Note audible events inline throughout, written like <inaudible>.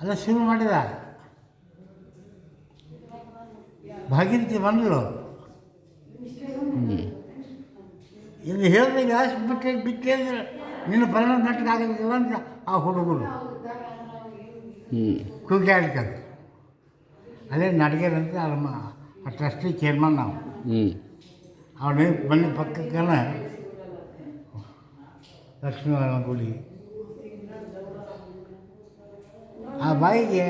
ಅಲ್ಲ, ಶುರು ಮಾಡಿದ. ಭಾಗೀರಥಿ ಬಂದಳು ಇದು ಹೇಳಿದ್ರೆ ಗ್ಯಾಸ್ ಬಿಟ್ಟೆ ಬಿಟ್ಟೆ ಅಂದ್ರೆ ನಿನ್ನ ಪರಿಣಾಮ ನೆಟ್ಟಿಗೆ ಆಗಲಿಲ್ಲ ಅಂತ ಆ ಹುಡುಗರು. ಕೂಗಿ ಕೂಗಾಡ್ಕಂತ ಅಲ್ಲೇ ನಡಗೇರಂತ ನಮ್ಮ ಆ ಟ್ರಸ್ಟಿ ಚೇರ್ಮನ್ ನಾವು. ಹ್ಞೂ ಅವನೇ ಮನೆ ಪಕ್ಕಕ್ಕನ ಲಕ್ಷ್ಮೀನಾರಾಯಣ ಗುಡಿ ಆ ಬಾಯಿಗೆ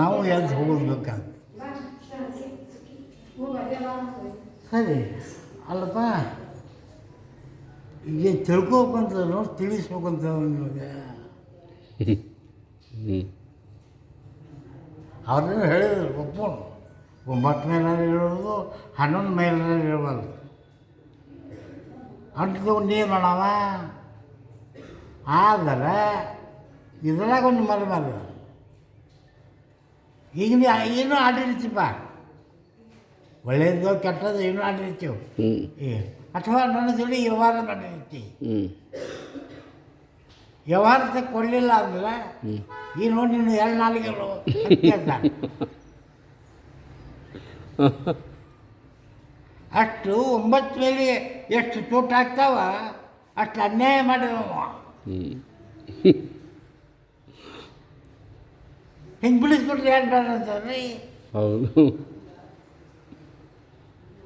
ನಾವು ಎದ್ದು ಹೋಗ್ಬೇಕಂತ ಸರಿ, ಅಲ್ಲಪ್ಪ ಈಗ ತಿಳ್ಕೊಬೇಕಂತ ನೋಡಿ ತಿಳಿಸ್ಬೇಕಂತ ನಿಮಗೆ. ಅವ್ರನ್ನ ಹೇಳಿದ್ರು ಒಪ್ಪೋಣ ಒಂಬತ್ತು ಮೇಲೆ ಇರೋದು, ಹನ್ನೊಂದು ಮೇಲೆ ಇರಬಾರ್ದು ಅಂಟ್ಕೊಂಡು ನೀರು ಮಾಡವ? ಆದರೆ ಇದ್ರಾಗ ಒಂದು ಮರಬಾರ್ದು ಮರ ಈಗ ನೀ ಏನೂ ಆಡಿರ್ತೀಪ ಒಳ್ಳೇದು ಕೆಟ್ಟದ್ದು ಏನೂ ಆಡಿರ್ತೀವಿ ಏ ಅಥವಾ ನನ್ನ ಜೋಡಿ ವ್ಯವಹಾರ ಮಾಡಿರ್ತಿ. ವ್ಯವಹಾರಕ್ಕೆ ಕೊಡಲಿಲ್ಲ ಅಂದ್ರೆ ಈ ನೋಡಿ ನೀನು ಎರಡು ನಾಲ್ಕು <laughs> ಅಷ್ಟು ಒಂಬತ್ತು ಮೇಲೆ ಎಷ್ಟು ತೂಟ ಆಗ್ತಾವ ಅಷ್ಟು ಅನ್ಯಾಯ ಮಾಡಿದವ. ಹ್ಞೂ ಹಿಂಗೆ ಬಿಡಿಸ್ಬಿಟ್ರೆ ಯಾರು ಬೇಡ ಅಂತಾರೆ ಹೌದು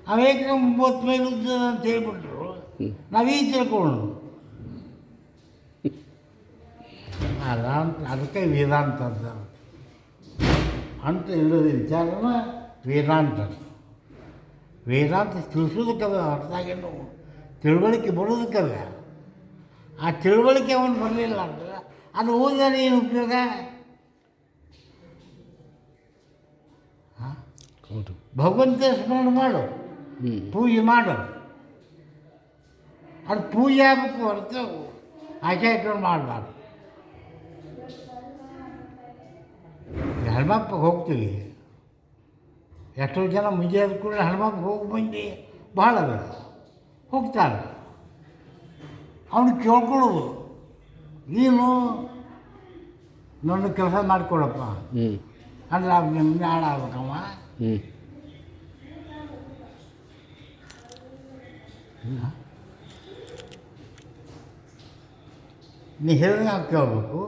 ಅವೇಕೆ ಒಂಬತ್ತು ಮೇಲೆ ಉದ್ದದ ಅಂತ ಹೇಳ್ಬಿಟ್ರು ನಾವೀಗ ತಿಳ್ಕೊಂಡು ಅದಂತ ಅದಕ್ಕೆ ವೇದಾಂತ ಅಂತ ಅಂತ ಇಲ್ಲದ ವಿಚಾರನ ವೇದಾಂತ ವೇದಾಂತ ತಿಳಿಸೋದಕ್ಕದ ಅರ್ಥ ಆಗೇನು ತಿಳುವಳಿಕೆ ಬರೋದಕ್ಕದ ಆ ತಿಳುವಳಿಕೆ ಅವನು ಬರಲಿಲ್ಲ ಅಂದ್ರೆ ಅದು ಓದಿದ್ರೆ ಏನು ಉಪಯೋಗ ಹೌದು. ಭಗವಂತ ಸ್ಮರಣೆ ಮಾಡು. ಪೂಜೆ ಮಾಡು. ಅದು ಪೂಜೆ ಆಗಬೇಕು ಹೊರತು ಆಚೆ ಇಟ್ಕೊಂಡು ಮಾಡಬಾರ್ದು. ಹನುಮಪ್ಪ ಹೋಗ್ತೀವಿ. ಎಷ್ಟೋ ಜನ ಮುಂಜೆ ಆದ ಕೂಡ ಹನುಮಪ್ಪ ಹೋಗಿ ಬಂದು ಭಾಳ ಅದ. ಹೋಗ್ತಾರೆ. ಅವನು ಕೇಳ್ಕೊಳ್ಳೋದು. ನೀನು ನನ್ನ ಕೆಲಸ ಮಾಡಿಕೊಡಪ್ಪ. ಅಂದ್ರೆ ಅವ್ನು ನಿಮ್ಗೆ ಹಾಳಾಗ್ಬೇಕಮ್ಮ ಹ್ಞೂ ನೀ ಹೇಳಿದ್ರೆ ನಾವು ಕೇಳಬೇಕು